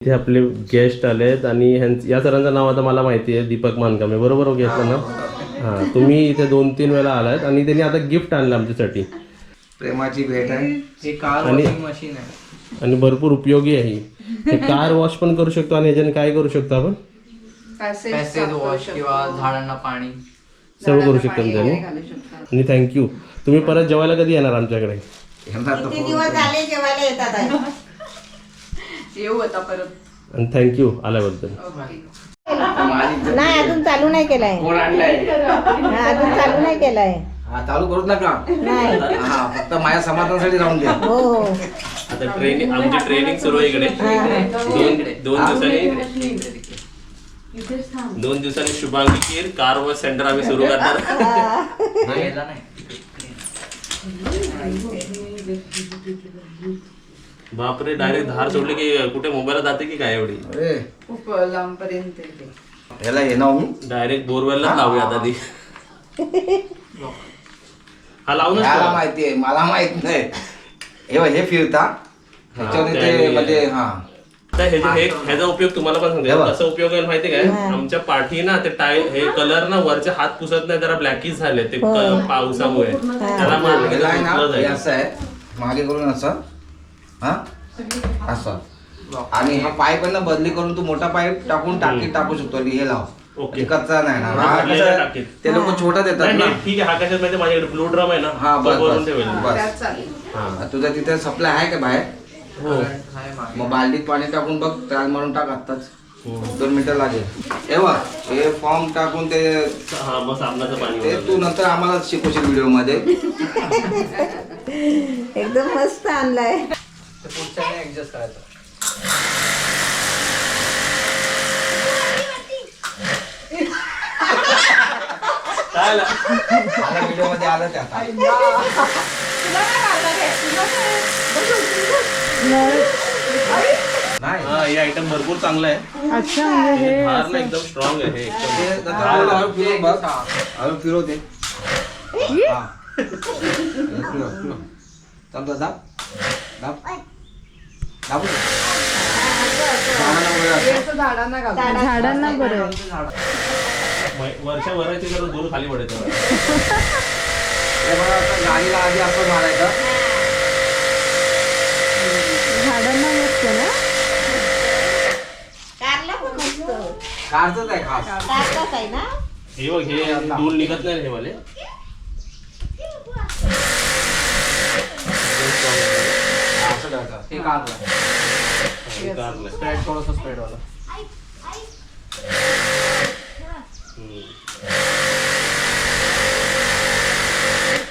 इथे आपले गेस्ट आलेत आणि ह्यांच या सरांचं नाव आता मला माहिती आहे दीपक मानकामे बरोबर हो गेस्ट ना? हां तुम्ही इथे दोन तीन वेळा आलात आणि त्यांनी आता गिफ्ट आणलं आमच्यासाठी. प्रेमाची भेट आहे. हे कार आणि- वॉशिंग मशीन आहे. आणि भरपूर उपयोगी आहे ही. हे कार वॉश पण करू शकतो आणि ह्याच्याने काय करू शकतो आपण? पॅसेज वॉश किंवा झाडांना पाणी. सर्व करू शकतो त्याने आणि थँक्यू तुम्ही परत जेवायला कधी येणार आमच्याकडे? तर किती दिवस झाले जेवायला येतात आहे. येऊ आता परत. आणि थँक्यू आल्याबद्दल. नाही अजून चालू नाही केलाय. कोण आणलाय? हा, अजून चालू नाही केलाय. हा चालू करूच नका. नाही. हा फक्त माझ्या समाधानासाठी राहून द्या हो हो. आता ट्रेनिंग आमची ट्रेनिंग सुरू आहे इकडे. दोन दोन दिवसांनी दोन दिवसांनी Shubhangi Kir car wash centre आम्ही सुरू करणार. नाही बापरे डायरेक्ट धार सोडली की कुठे मोबाईल जाते की काय एवढी? अरे. खूप लांब पर्यंत याला येणार मी डायरेक्ट बोरवेलला लावूया आता ती. हा लावूनच याला ठेवा. माहिती आहे मला माहीत नाही. हे बघ, हे फिरता. ह्याच्यामध्ये ते त्याने- म्हणजे हा. आता हे जे- हे ह्याचा उपयोग तुम्हाला पण सांगते. हे. कसा उपयोग आहे माहिती काय? आमच्या पाठी ना ते टाय हे कलर ना वरचे हात पुसत नाही जरा ब्लॅकीच झाले ते क- पावसामुळे. त्याला मारलं की याला आहे ते ना उचललं हे जाईल. असं आहे. मागे करून असं हा? असं. आणि हा पाईप आहे ना बदली करून तू मोठा पाईप टाकून टाकीत टाकू शकतो आणि हे लाव. ओके. हे कच्चा नाही ना. हा, हा कसं टाकीत. ते लोक छोटा देतात नाही, ना. नाही, ठीक आहे हा कशात माहिती माझ्याकडे ब्लू ड्रम आहे ना. हा तो बस भरून बस. ठेवेल. बस. त्यात चालेल. हा. तुझ्या तिथे सप्लाय आहे का बाहेर? हो. आहे मागे. बालदीत पाणी टाकून बघ त्याला मारून टाक आत्ताच. दोन मिनिटं लागेल. हे बघ हे फॉर्म टाकून ते हा पाणी ते. तू नंतर आम्हाला शिकवशील व्हिडिओमध्ये. एकदम मस्त आणलाय. ते पुढच्याने ऍडजस्ट करायचं. व्हिडिओमध्ये आलं ते आता. नाही. हा हे आयटम भरपूर चांगलं आहे. अच्छा म्हणजे हे ना एकदम स्ट्रॉंग आहे हे एकदम. ते नंतर हळू फिरव बघ. हळू फिरव ते. हा. हळू फिरव, फिरव. चालतं, दाब. दाब. दाबू झाडांना बरं. वर्षा भरायची जरा दूर खाली पडायचं गाडीला आधी असं मारायचं झाडांना मस्त ना? कारला पण मस्त. कारचंच आहे खास. कारलाच आहे ना? हे बघ हे दूर निघत नाही रे हे वाले कारला हे कारलं. स्प्रेड थोडस स्प्रेड वाला.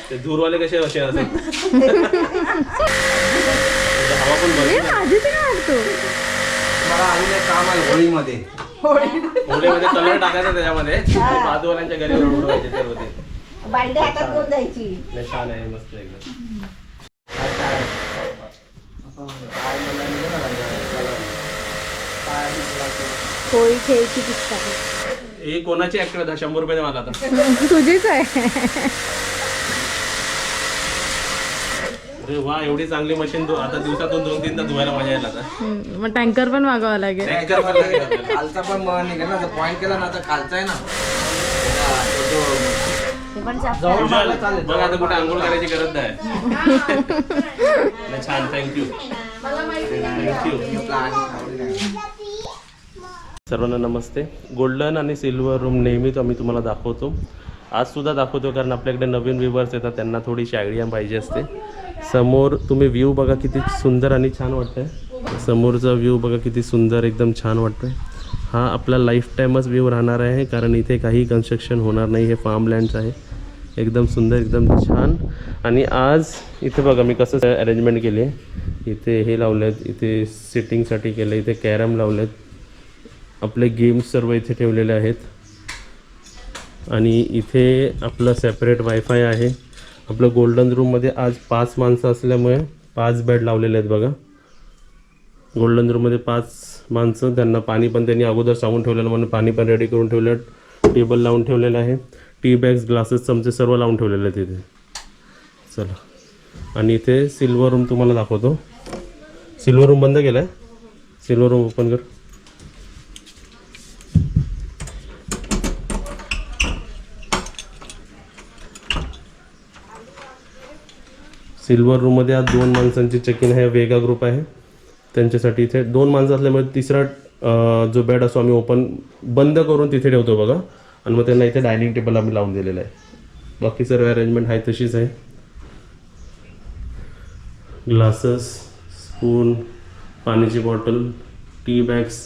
ते दूरवाले कसे असे असे हवा पण बरी मला अजून एक काम आहे होळीमध्ये. होळीमध्ये. कलर टाकायचा त्याच्यामध्ये. बाजूवाल्यांच्या घरी उडवायचे सर्व ते बालडी हातात घेऊन जायची छान आहे. मस्त एकदम. होळी खेळची पुस्तक ही कोणाची ऍक्टिव्ह शंभर रुपये दे मला आता. तुझीच आहे. अरे वा एवढी चांगली मशीन आता दिवसातून दोन तीनदा धुवायला मजा येईल आता. मग टँकर पण मागावा लागेल. Tanker पण लागेल. आपल्याला. खालचा पण मन निघेल ना पॉईंट केला ना तर खालचा आहे ना. हा, तो जो- ते पण जास्त कुशाल, बघ आता कुठे आंघोळ करायची गरज नाही. छान. थँक्यू थँक्यू आपला आणि. सर्वांना नमस्ते. गोल्डन आणि सिल्वर रूम नेहमीच आम्ही तुम्हाला दाखवतो. आजसुद्धा दाखवतो कारण आपल्याकडे नवीन व्ह्युअर्स येतात त्यांना थोडीशी आयडिया पाहिजे असते. समोर तुम्ही व्ह्यू बघा किती सुंदर आणि छान वाटतंय. समोरचा व्ह्यू बघा किती सुंदर एकदम छान वाटतंय. हा आपला लाईफ टाईमच व्ह्यू राहणार आहे कारण इथे काही कन्स्ट्रक्शन होणार नाही हे फार्मलँड्स आहे. एकदम सुंदर एकदम छान. आणि आज इथे बघा मी कसं अरेंजमेंट केली आहे. इथे हे लावलेत इथे सिटिंगसाठी केलं इथे कॅरम लावलेत. आपले गेम्स सर्व इथे ठेवलेले आहेत. आणि इथे आपलं सेपरेट वायफाय आहे. आपलं गोल्डन रूममध्ये आज पाच माणसं असल्यामुळे पाच बेड लावलेले आहेत बघा. गोल्डन रूममध्ये पाच माणसं त्यांना पाणी पण त्यांनी अगोदर सांगून ठेवलेलं म्हणून पाणी पण रेडी करून ठेवलं टेबल लावून ठेवलेलं आहे. टी बॅग्स ग्लासेस चमचे सर्व लावून ठेवलेले आहेत इथे. चला. आणि इथे सिल्वर रूम तुम्हाला दाखवतो. सिल्वर रूम बंद केला आहे सिल्वर रूम ओपन कर. सिल्वर रूममध्ये आज दोन माणसांची चेक इन आहे. वेगा ग्रुप आहे. त्यांच्यासाठी इथे दोन माणसं असल्यामुळे तिसरा जो बेड असतो आम्ही ओपन बंद करून तिथे ठेवतो बघा. आणि मग त्यांना इथे डायनिंग टेबल आम्ही लावून दिलेलं आहे. बाकी सर्व अरेंजमेंट आहे तशीच आहे. ग्लासेस स्पून पाण्याची बॉटल टी बॅग्स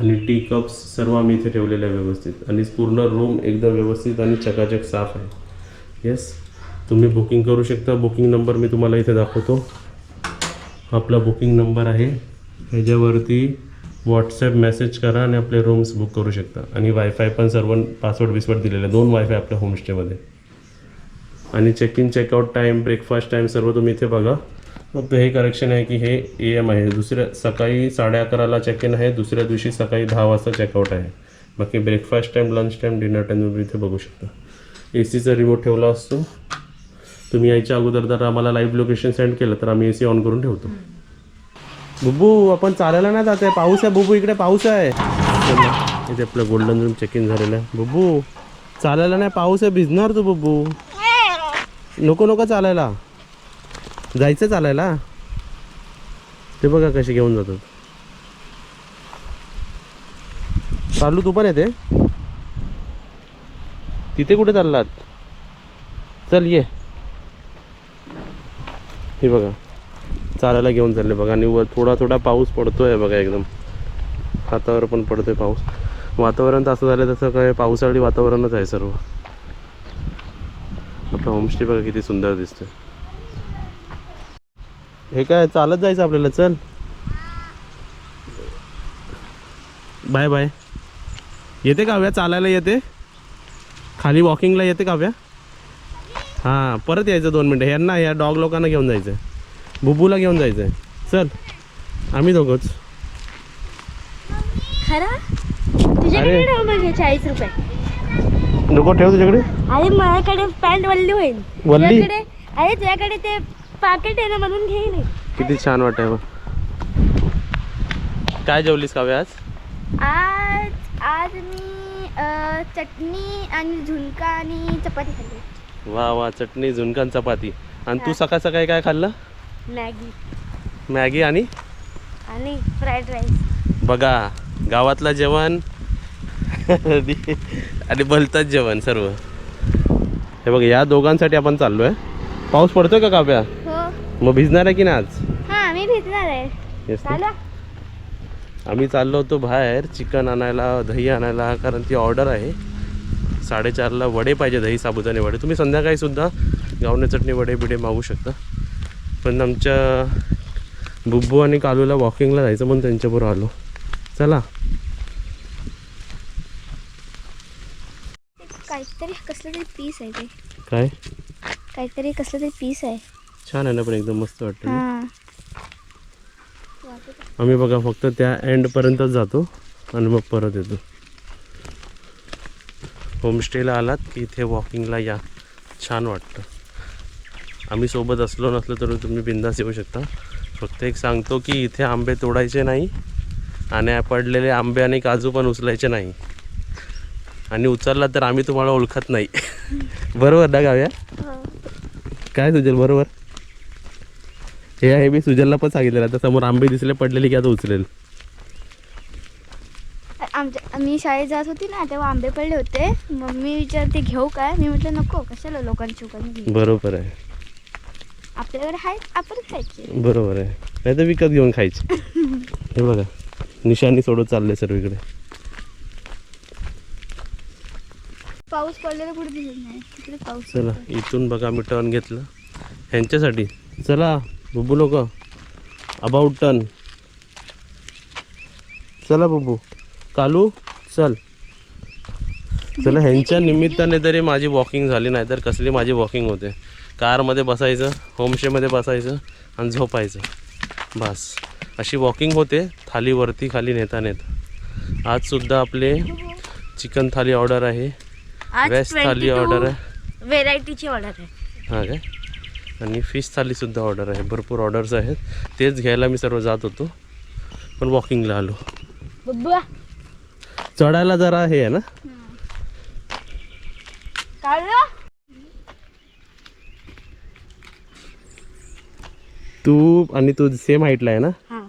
आणि टी कप्स सर्व आम्ही इथे ठेवलेले आहे व्यवस्थित. आणि पूर्ण रूम एकदम व्यवस्थित आणि चकाचक साफ आहे. येस तुम्ही बुकिंग करू शकता. बुकिंग नंबर मी तुम्हाला इथे दाखवतो. आपला बुकिंग नंबर आहे. ह्याच्यावरती व्हॉट्सॲप मेसेज करा आणि आपले रूम्स बुक करू शकता. आणि वायफाय पण सर्व पासवर्ड बिसवर्ड दिलेले आहे दोन वायफाय आपल्या होमस्टेमध्ये आणि check in checkout time breakfast time सर्व तुम्ही इथे बघा. फक्त हे करेक्शन आहे की हे ए एम आहे. दुसऱ्या सकाळी साडे अकराला चेक इन आहे. दुसऱ्या दिवशी सकाळी दहा वाजता चेकआउट आहे. बाकी breakfast time lunch time dinner time तुम्ही इथे बघू शकता. ए सीचा रिमोट ठेवला असतो. तुम्ही यायच्या अगोदर जर आम्हाला लाईव्ह लोकेशन सेंड केलं तर आम्ही ए सी ऑन करून ठेवतो. बुबू आपण चालायला नाही जात आहे. पाऊस आहे बुबू इकडे पाऊस आहे. इथे आपलं गोल्डन रूम चेक इन झालेलं आहे. बुबू चालायला नाही पाऊस आहे. भिजणार तू बुबू नको नको चालायला. जायचं चालायला? ते बघा कसे घेऊन जातात. चालू तू पण येते. तिथे कुठे चाललात? चल ये. हे बघा. चालायला घेऊन चालले बघा. आणि वर थोडा थोडा पाऊस पडतो आहे बघा एकदम. हातावर पण पडतो आहे पाऊस. वातावरण तसं झालं तसं काय पावसाळी वातावरणच आहे सर्व. आपला होमस्टे बघा किती सुंदर दिसतोय. हे काय चालत जायचं आपल्याला? चल. Bye bye. येते काव्या चालायला येते? खाली वॉकिंगला येते काव्या हां परत यायचं दोन मिनटं. ह्यांना ह्या डॉग लोकांना घेऊन जायचं आहे बुबूला घेऊन जायचं आहे चल आम्ही दोघंच. अरे. चाळीस रुपये. नको ठेव तुझ्याकडे. अरे माझ्याकडे पॅन्ट वल्ली होईल. वल्ली? तुझ्याकडे अरे तुझ्याकडे ते पाकिट आहे ना म्हणून घे नाही किती छान वाटतंय मग काय जेवलीस काव्या आज? आज आज मी चटणी आणि झुणका आणि चपाती खाल्ली. वा वा चटणी झुणकान चपाती. आणि तू सकाळ सकाळी काय खाल्लं? मॅगी. मॅगी आणि? आणि फ्राईड राईस. बघा गावातलं जेवण आणि भलतंच जेवण सर्व. हे बघ या दोघांसाठी आपण चाललोय. पाऊस पडतोय का काव्या हो. मग भिजणार आहे की नाही आज? हां मी भिजणार आहे. येस ना? चालू आम्ही चाललो होतो बाहेर चिकन आणायला दही आणायला कारण ती ऑर्डर आहे. साडेचारला वडे पाहिजे दही साबुदाणे वडे. तुम्ही संध्याकाळी सुद्धा गावणे चटणी वडे बिडे मागू शकता. पण आमच्या बुब्बू आणि कालूला वॉकिंगला जायचं म्हणून त्यांच्याबरोबर आलो. चला. काहीतरी कसलं तरी पीस आहे ते. काय? काहीतरी कसलं तरी पीस आहे. छान आहे ना पण एकदम मस्त वाटतं? हां. आम्ही बघा फक्त त्या एंडपर्यंतच जातो आणि मग परत येतो. होमस्टेला आलात की इथे वॉकिंगला या. छान वाटतं. आम्ही सोबत असलो नसलो तर तुम्ही बिंदास येऊ शकता. फक्त एक सांगतो की इथे आंबे तोडायचे नाही आणि पडलेले आंबे आणि काजू पण उचलायचे नाही. आणि उचलला तर आम्ही तुम्हाला ओळखत नाही. बरोबर ना गाव्या? काय सुजल बरोबर? हे आहे मी सुजलला पण सांगितलेलं. आता समोर आंबे दिसले पडलेले की आता उचलेल. मी शाळेत जात होती ना तेव्हा आंबे पडले होते. मम्मी विचारते घेऊ काय? मी म्हटलं नको कशाला लोकांची घेऊ? बरोबर आहे. आपल्याकडे आहे आपण खायचे. बरोबर आहे. नाही तर विकत घेऊन खायचे. हे बघा निशाणी सोडत चालले सर्वीकडे. पाऊस पडलेला कुठे दिसत नाही. तिकडे पाऊस चला इथून बघा आम्ही टर्न घेतलं. ह्यांच्यासाठी. चला बुबू लोक अबाउट टर्न चला बुबू. कालू चल. चला ह्यांच्या निमित्ताने तरी माझी वॉकिंग झाली नाही तर कसली माझी वॉकिंग होते. कारमध्ये बसायचं होमस्टेमध्ये बसायचं आणि झोपायचं. बस. अशी वॉकिंग होते थाली वरती खाली नेता नेता. आजसुद्धा आपले चिकन थाली ऑर्डर आहे. आज वेज थाली ऑर्डर आहे. व्हेरायटीची ऑर्डर आहे. हां काय? आणि फिश थालीसुद्धा ऑर्डर आहे. भरपूर ऑर्डर्स आहेत. तेच घ्यायला मी सर्व जात होतो. पण वॉकिंगला आलो. बब्बा चढायला जरा हे आहे ना? तू आणि तू सेम हाईटला आहे ना? हा.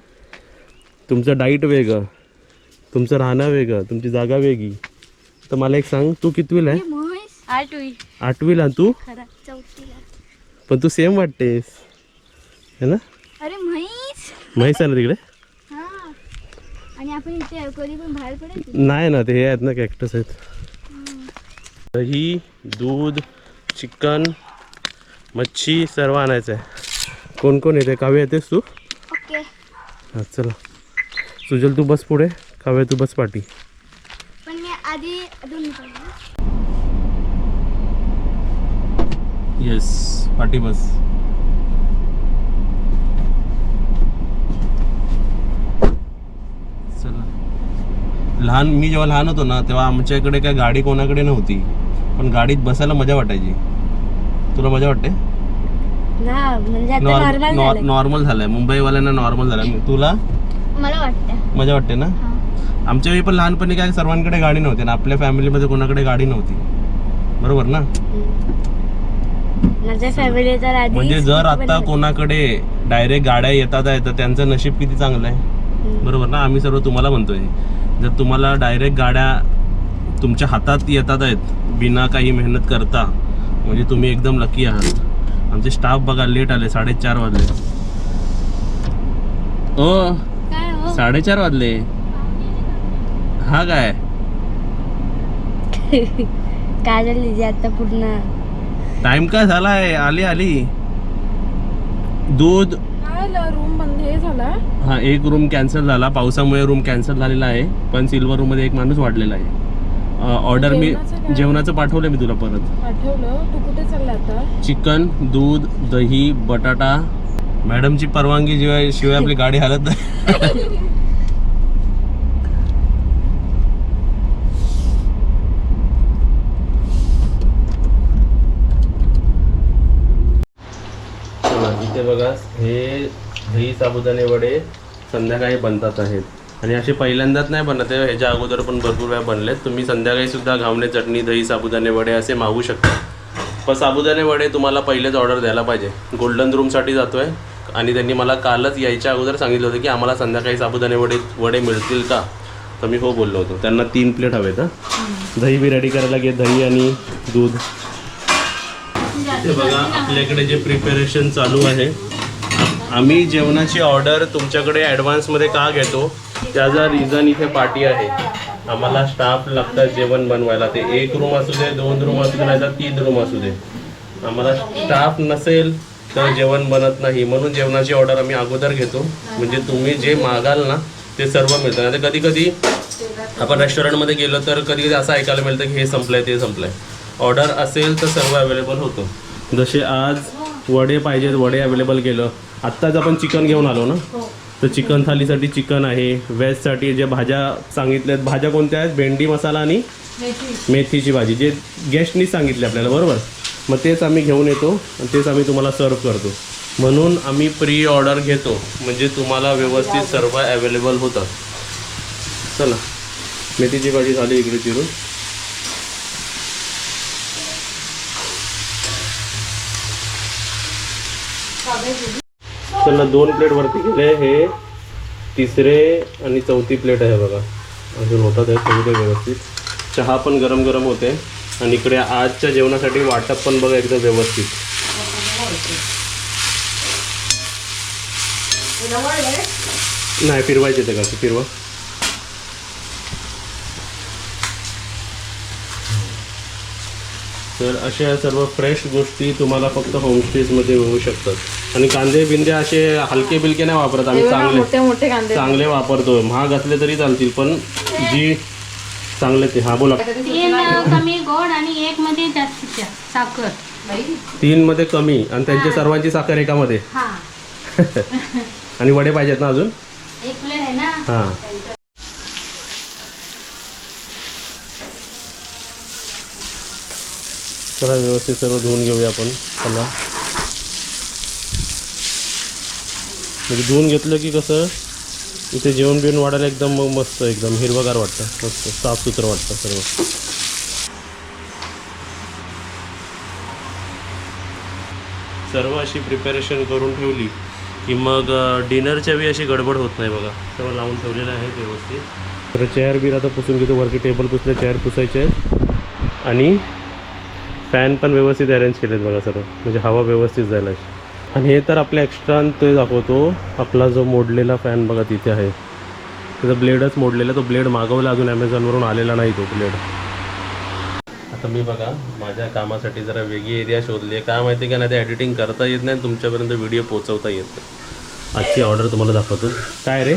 तुमचं डाईट वेगळं तुमचं राहणं वेगळं तुमची जागा वेगळी. तर मला एक सांग तू कितवीला आहे? म्हैस. आठवी. आठवीला तू? पण तू सेम वाटतेस. है ना? अरे म्हैस. माहीत आहे ना तिकडे? आणि आपण इथे कधी पण बाहेर पडेल की? नाही ना ते हे आहेत ना कॅक्टस आहेत. दही दूध चिकन मच्छी सर्व आणायचं आहे. कोण कोण येते? काव्य येतेस तू? ओके. हां चला. सुजल तू बस पुढे. काव्य तू बस पाठी. पण मी आधी दोन पाहिजे येस पाठी बस चला लहान मी जेव्हा लहान होतो ना तेव्हा आमच्याकडे काय गाडी कोणाकडे नव्हती पण गाडीत बसायला मजा वाटायची. तुला मजा वाटते? ना म्हणजे नॉर्मल झालं नॉर्मल झालंय. मुंबईवाल्यांना नॉर्मल झालंय. तुला? मला वाटतं मजा वाटते ना? आमच्या वेळी पण लहानपणी काय सर्वांकडे गाडी नव्हती ना आपल्या फॅमिलीमध्ये कोणाकडे गाडी नव्हती. बरोबर ना? म्हणजे जर आता कोणाकडे डायरेक्ट गाड्या येतात आहे तर त्यांचं नशीब किती चांगलं आहे? बरोबर ना? आम्ही सर्व तुम्हाला म्हणतोय. जर तुम्हाला डायरेक्ट गाड्या तुमच्या हातात येतात आहेत बिना काही मेहनत करता म्हणजे तुम्ही एकदम लकी आहात. आमचे स्टाफ बघा लेट आले साडेचार वाजले. ओ काय हो? साडेचार वाजले. हा काय? काजल आता पूर्ण. टाइम काय झालाय? आली आली. दूध. रूम झाला? हा एक रूम कॅन्सल झाला. पावसामुळे रूम कॅन्सल झालेला आहे. पण सिल्वर रूममध्ये एक माणूस वाढलेला आहे. ऑर्डर मी जेवणाचं पाठवलं मी तुला परत. पाठवलं. तू कुठे चालला आता? चिकन दूध दही बटाटा. मॅडमची परवानगी शिवाय शिवाय आपली गाडी हालत नाही चला, इथे बघा हे दही साबुदाणे वडे संध्याकाळी बनतात आहेत. आणि असे पहिल्यांदाच नाही बनत आहे ह्याच्या अगोदर पण भरपूर वेळा बनलेत. तुम्ही संध्याकाळी सुद्धा घावणे चटणी दही साबुदाणे वडे असे मागू शकता. पण साबुदाणे वडे तुम्हाला पहिलेच ऑर्डर द्यायला पाहिजे. गोल्डन रूमसाठी जातो आहे आणि त्यांनी मला कालच यायच्या अगोदर सांगितलं होतं की आम्हाला संध्याकाळी साबुदाणे वडे वडे मिळतील का? तर मी हो बोललो होतो. त्यांना तीन प्लेट हवेत हां. दही बी रेडी करायला घे दही आणि दूध. इथे बघा आपल्याकडे जे प्रिपरेशन चालू आहे आम्ही जेवणाची ऑर्डर तुमच्याकडे ॲडव्हान्समध्ये का घेतो? त्याचा रिझन इथे पार्टी आहे. आम्हाला स्टाफ लागतात जेवण बनवायला. ते एक रूम असू दे दोन रूम असू दे नाही तर तीन रूम असू दे. आम्हाला स्टाफ नसेल तर जेवण बनत नाही. म्हणून जेवणाची ऑर्डर आम्ही अगोदर घेतो. म्हणजे तुम्ही जे मागाल ना ते सर्व मिळतं. नाही कधी कधी आपण रेस्टॉरंटमध्ये गेलो तर कधी कधी असं ऐकायला मिळतं की हे संपलं आहे ते संपलं आहे ऑर्डर असेल तर सर्व अवेलेबल होतो. जसे आज वडे पाहिजेत वडे अवेलेबल केलं. आत्ताच आपण चिकन घेऊन आलो ना? तर चिकन थालीसाठी चिकन आहे व्हेजसाठी जे भाज्या सांगितल्यात भाज्या कोणत्या आहेत? भेंडी मसाला आणि मेथीची भाजी जे गेस्टनी सांगितले आपल्याला बरोबर? मग तेच आम्ही घेऊन येतो आणि तेच आम्ही तुम्हाला सर्व करतो. म्हणून आम्ही प्री ऑर्डर घेतो म्हणजे तुम्हाला व्यवस्थित सर्व अवेलेबल होतात. चला. मेथीची भाजी झाली इकडे चिरून. चला दोन प्लेट वरती गेले हे तिसरे आणि चौथी प्लेट आहे बघा. अजून होतात आहे सगळे व्यवस्थित. चहा पण गरम गरम होते. आणि इकडे आजच्या जेवणासाठी वाटप पण बघा एकदम व्यवस्थित. नाही फिरवायचे ते का? फिरवा. तर अशा सर्व फ्रेश गोष्टी तुम्हाला फक्त होमस्टेजमध्ये होऊ शकतात. आणि कांदे बिंदे असे हलके बिलके नाही वापरत आम्ही चांगले. मोठे मोठे कांदे. चांगले वापरतो महाग असले तरी चालतील पण जी चांगले ते. हा बोला. तीन कमी गोड आणि एक मध्ये जास्तीत जास्त साखर. तीन मध्ये कमी आणि त्यांच्या सर्वांची साखर एकामध्ये. हा. आणि वडे पाहिजेत ना अजून? एक प्लेट आहे ना? हा. चला व्यवस्थित सर्व धुवून घेऊया आपण चला म्हणजे धुवून घेतलं की कसं इथे जेवण बिवण वाढायला एकदम मग मस्त एकदम हिरवगार वाटतं. मस्त साफसुथरं वाटतं सर्व. सर्व अशी प्रिपरेशन करून ठेवली की मग डिनरच्या वेळी अशी गडबड होत नाही बघा. सर्व लावून ठेवलेलं आहे व्यवस्थित. तर चेअर बीर आता पुसून घेतो. वरती टेबल पुसले चेअर पुसायचे आहेत. आणि फॅन पण व्यवस्थित अरेंज केलेत बघा सर्व म्हणजे हवा व्यवस्थित जायला. आणि हे तर आपल्या एक्स्ट्रा ते दाखवतो. आपला जो मोडलेला फॅन बघा तिथे आहे. त्याचा ब्लेडच मोडलेला तो ब्लेड मागवला अजून ॲमेझॉनवरून आलेला नाही तो ब्लेड आता मी बघा माझ्या कामासाठी जरा वेगळी एरिया शोधली आहे काय माहिती का नाही ते एडिटिंग करता येत नाही तुमच्यापर्यंत व्हिडिओ पोहोचवता येत नाही. आजची ऑर्डर तुम्हाला दाखवतो. काय रे?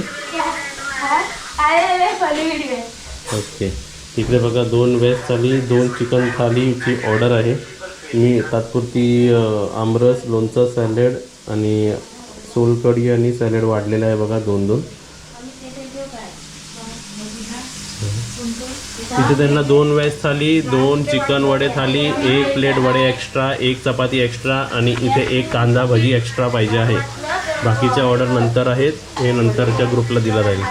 ओके इकडे बघा दोन व्हेज थाली दोन चिकन थालीची ऑर्डर आहे. मी तात्पुरती आमरस लोणचं सॅलेड आणि सोलकढी आणि सॅलेड वाढलेलं आहे बघा दोन दोन तिथे त्यांना दोन व्हेज थाली दोन चिकन वडे थाली एक प्लेट वडे एक्स्ट्रा एक चपाती एक्स्ट्रा आणि इथे एक कांदा भजी एक्स्ट्रा पाहिजे आहे. बाकीच्या ऑर्डर नंतर आहेत. हे नंतरच्या ग्रुपला दिलं जाईल.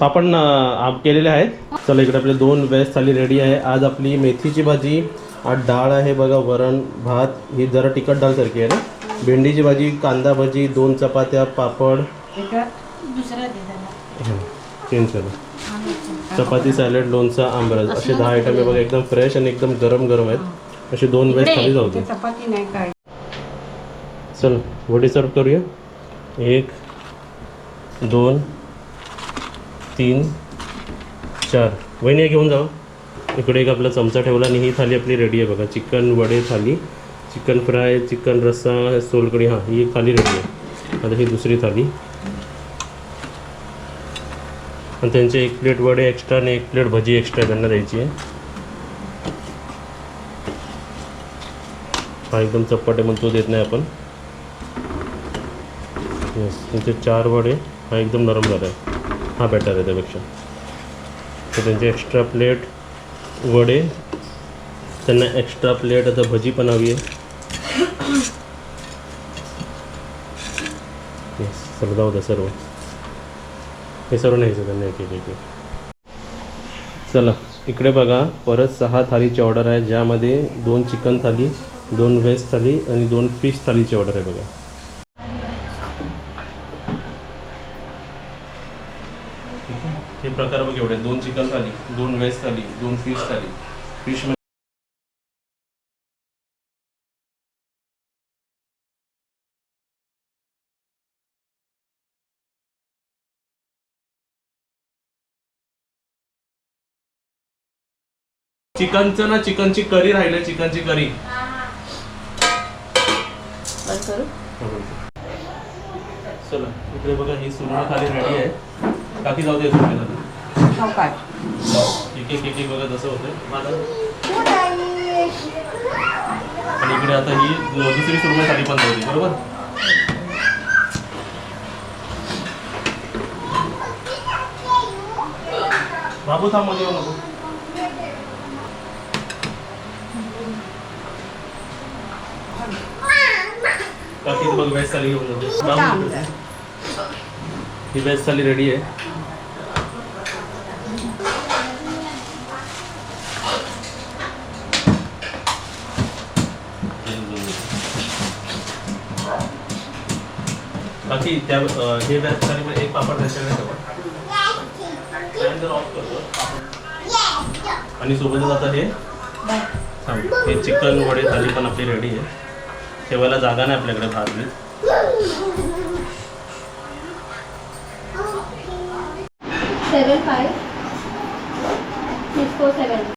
पापड. न- आप केलेले आहेत. चला इकडे आपले दोन व्हेज थाली रेडी आहे. आज आपली मेथीची भाजी आज डाळ आहे बघा वरण भात. ही जरा तिखट डाळ सारखी आहे ना? भेंडीची भाजी कांदा भजी दोन चपात्या पापड. करा. चपाती. सॅलेड लोणचा आंबरस. असे दहा आयटम आहे बघा एकदम फ्रेश आणि एकदम गरम गरम आहेत असे दोन वेळेस खाली जाऊ दे. चपाती नाही काय. चल वडी सर्व करूया. एक दोन तीन चार. वहिनी घेऊन जाऊ इकडे एक आपला चमचा ठेवला आणि ही थाली आपली रेडी आहे बघा. चिकन वडे थाली चिकन फ्राय चिकन रस्सा सोलकढी हां ही थाली रेडी आहे. आता ही दुसरी थाली. आणि त्यांचे एक प्लेट वडे एक्स्ट्रा आणि एक प्लेट भजी एक्स्ट्रा त्यांना द्यायची आहे. हा एकदम चपाटे म्हणून तो देत नाही आपण. येस त्यांचे चार वडे. हा एकदम नरम झाला आहे. हा बेटर आहे त्यापेक्षा. तर त्यांचे एक्स्ट्रा प्लेट वडे त्यांना एक्स्ट्रा प्लेट आता भजी पण हवी आहे. येस सर्व सर्व. हे सर्व न्यायचं त्यांना एक एक एक. चला इकडे बघा परत सहा थालीची ऑर्डर आहे ज्यामध्ये दोन चिकन थाली दोन व्हेज थाली आणि दोन फिश थालीची ऑर्डर आहे बघा. प्रकार बघ एवढे. दोन चिकन थाली दोन व्हेज थाली दोन फिश थाली. फिश चिकनचं ना चिकनची करी राहिले चिकनची करी. चला इकडे बघा ही सुरण थाली रेडी आहे. काकी जाऊ दे सुरमई एक एक एक एक बघा होतं मला आणि इकडे आता ही दुसरी सुरमई थाली पण जाऊ बरोबर बाबू थांब मध्ये येऊ नको बाकी बघ व्हेज थाली घेऊन जाते बाबू इकडे. ही व्हेज थाली रेडी आहे. बाकी त्या हे व्याज एक पापड त्याच्याकडे ठेवा. त्यानंतर ऑफ करतो आणि सोबतच आता हे हे चिकन वडे थाली पण आपली रेडी आहे. ठेवायला जागा नाही आपल्याकडे भाजली seven five six four seven